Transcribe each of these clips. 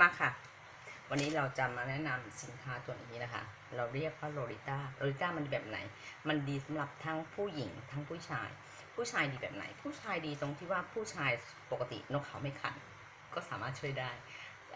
มาค่ะ วันนี้เราจะมาแนะนำสินค้าตัวนี้นะคะ เราเรียกว่าโลริต้าโลริต้ามันดีแบบไหน มันดีสำหรับทั้งผู้หญิงทั้งผู้ชาย ผู้ชายดีแบบไหน ผู้ชายดีตรงที่ว่าผู้ชายปกตินกเขาไม่ขัน ก็สามารถช่วยได้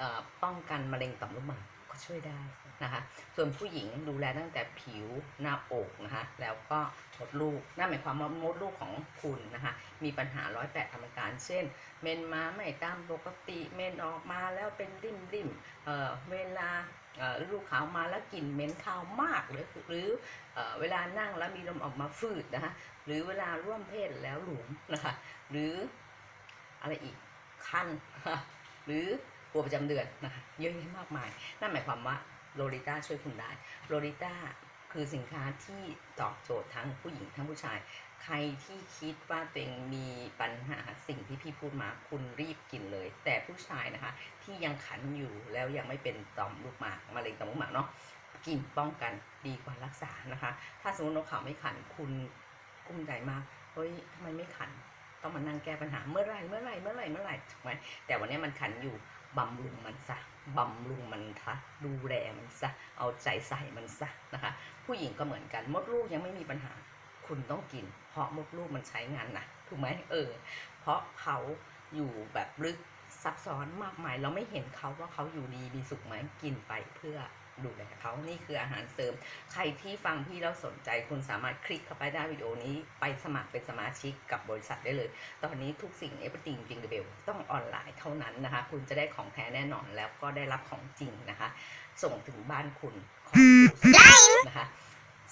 อ่อป้องกันมะเร็งต่อมลูกหมาก ก็ช่วยได้นะคะ ส่วนผู้หญิงดูแลตั้งแต่ผิวหน้าอกนะคะ แล้วก็มดลูกนั่นหมายความว่ามดลูกของคุณนะคะ มีปัญหาร้อยแปดทำการ เช่น เมนมาไม่ตามปกติเมนออกมาแล้วเป็นริมริมๆเอ่อเวลาเอ่อฤดูขาวมาแล้วกลิ่นเหม็นคาวมากหรือหรือเออเวลานั่งแล้วมีลมออกมาฟืดนะคะหรือเวลาร่วมเพศแล้วหลุมนะคะหรืออะไรอีกคันหรือ ปวดประจำเดือนนะคะเยอะแยะมากมาย นั่นหมายความว่าโลลิต้าช่วยคุณได้โลลิต้าคือสินค้าที่ตอบโจทย์ทั้งผู้หญิงทั้งผู้ชาย ใครที่คิดว่าตัวเองมีปัญหาสิ่งที่พี่พูดมาคุณรีบกินเลย แต่ผู้ชายนะคะ ที่ยังขันอยู่แล้วยังไม่เป็นต่อมลูกหมากมะเร็งต่อมลูกหมากเนาะกินป้องกันดีกว่ารักษานะคะ ถ้าสมมตินกเขาไม่ขันคุณกุ้มใจมากเฮ้ยทำไมไม่ขัน ต้องมานั่งแก้ปัญหาเมื่อไหรเมื่อไหรเมื่อไหรเมื่อไหรถูกไหมแต่วันนี้มันขันอยู่ บำรุงมันซะบำรุงมันทะดูแลมันซะเอาใจใส่มันซะนะคะ ผู้หญิงก็เหมือนกันมดลูกยังไม่มีปัญหา คุณต้องกิน เพราะมดลูกมันใช้งานนะถูกไหมเออ เพราะเขาอยู่แบบลึก ซับซ้อนมากมายเราไม่เห็นเขาว่าเขาอยู่ดีมีสุขไหมกินไปเพื่อดูแลเขานี่คืออาหารเสริม ใครที่ฟังพี่แล้วสนใจคุณสามารถคลิกเข้าไปได้วิดีโอนี้ ไปสมัครเป็นสมาชิกกับบริษัทได้เลย ตอนนี้ทุกสิ่งเอฟติงจริงเบลต้องออนไลน์เท่านั้นนะคะ คุณจะได้ของแท้แน่นอนแล้วก็ได้รับของจริงนะคะ ส่งถึงบ้านคุณของคุณนะคะ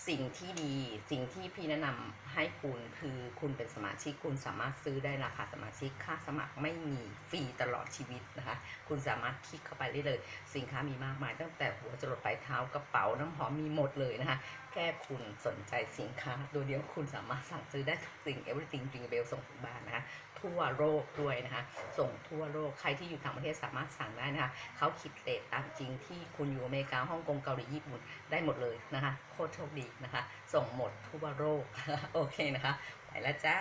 สิ่งที่ดีสิ่งที่พี่แนะนำให้คุณคือคุณเป็นสมาชิกคุณสามารถซื้อได้ราคาสมาชิกค่าสมัครไม่มีฟรีตลอดชีวิตนะคะ คุณสามารถคลิกเข้าไปได้เลย สินค้ามีมากมาย ตั้งแต่หัวจรดปลายเท้ากระเป๋าน้ำหอมมีหมดเลยนะคะ แค่คุณสนใจสินค้าตัวเดียวคุณสามารถสั่งซื้อได้ทุกสิ่ง everything จริงเบลส่งถึงบ้านนะคะทั่วโลกด้วยนะคะส่งทั่วโลกใครที่อยู่ต่างประเทศสามารถสั่งได้นะคะเขาคิดเรทตามจริงที่คุณอยู่อเมริกาฮ่องกงเกาหลีญี่ปุ่นได้หมดเลยนะคะโคตรโชคดีนะคะ ส่งหมดทั่วโลกโอเคนะคะ ไปแล้วจ้า